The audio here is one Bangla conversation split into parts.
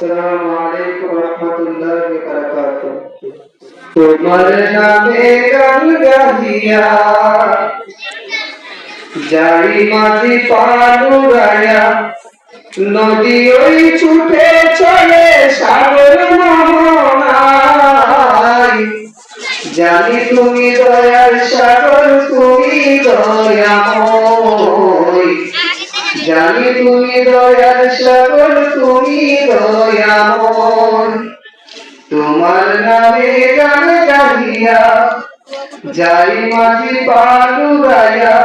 আসসালামু আলাইকুম রহমতুল্লাহি ওয়া বারাকাতুহু। তোমার নামে গান গাহিয়া যাই মাঝি পালুরায়া, নদী ওই ছুটে চলে সাগর মোহনায় জানি তুমি দয়ার সাগর, তুমি দয়াময়। জানি তুমি দয়ার সাগর তুমি দয়াময়। তোমার নামে গান গাহিয়া যাই মাঝি পালুরায়া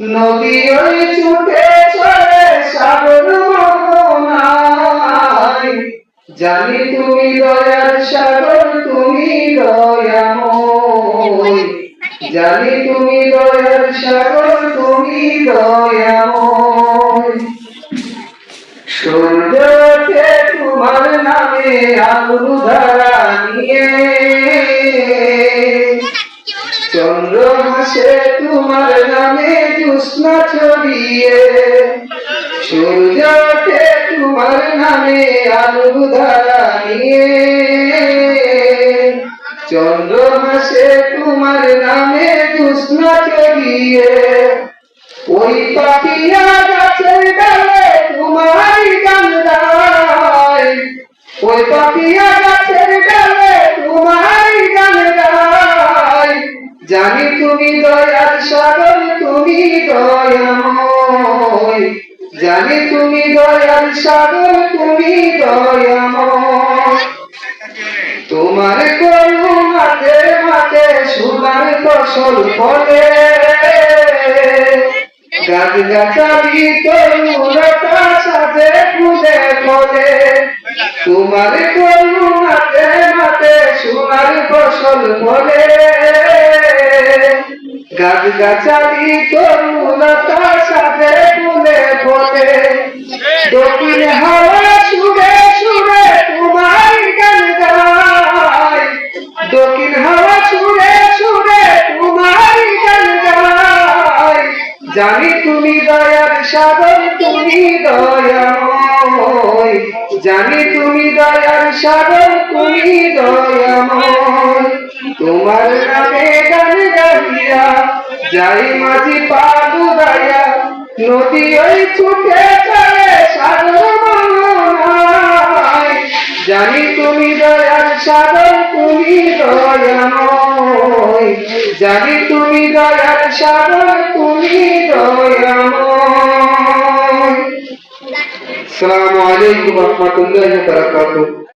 নদী ওই ছুটে চলে সাগর জানি তুমি দয়ার সাগর তুমি দয়াময়। জানি তুমি দয়ার সাগর তুমি দয়াময়। আলু ধারা নিয়ে চন্দ্র হাসে তোমার নামে জ্যোৎস্না ছড়িয়ে সূর্যকে তোমার নামে আলু ধারা নিয়ে চন্দ্র হাসে তোমার নামে জ্যোৎস্না ছড়িয়ে ওই পাখিয়া গাছের ডালে তোমার গান গায় পাখিয়া গাছের ডালে তোমার গান গায় জানি তুমি দয়ার সাগর, তুমি দয়াময়। জানি তুমি দয়ার সাগর, তুমি দয়াময়। তোমার করুণাতে মাতে সোনার ফসল ফলে। গাছ গাছালি তরুণতা তোমার করুণাতে মাতে সোনার ফসল ফলে। গাছ গাছালি তরুণতা সাথে ফুলে ফলে দক্ষিণ হাওয়া সুরে সুরে তোমার গান গায়। দক্ষিণ হাওয়া সুরে সুরে তোমার গান গায়। জানি তুমি দয়ার সাগর, তুমি দয়াময়। জানি তুমি দয়ার সাগর, তুমি দয়াময়। তোমার নামে গান গাইয়া যাই মাঝি পালু গাইয়া নদী ওই ছুটে চলে জানি তুমি দয়ার সাগর, তুমি দয়াময়। জানি তুমি দয়ার সাগর, তুমি দয়াময়। Assalamu alaikum warahmatullahi wabarakatuh.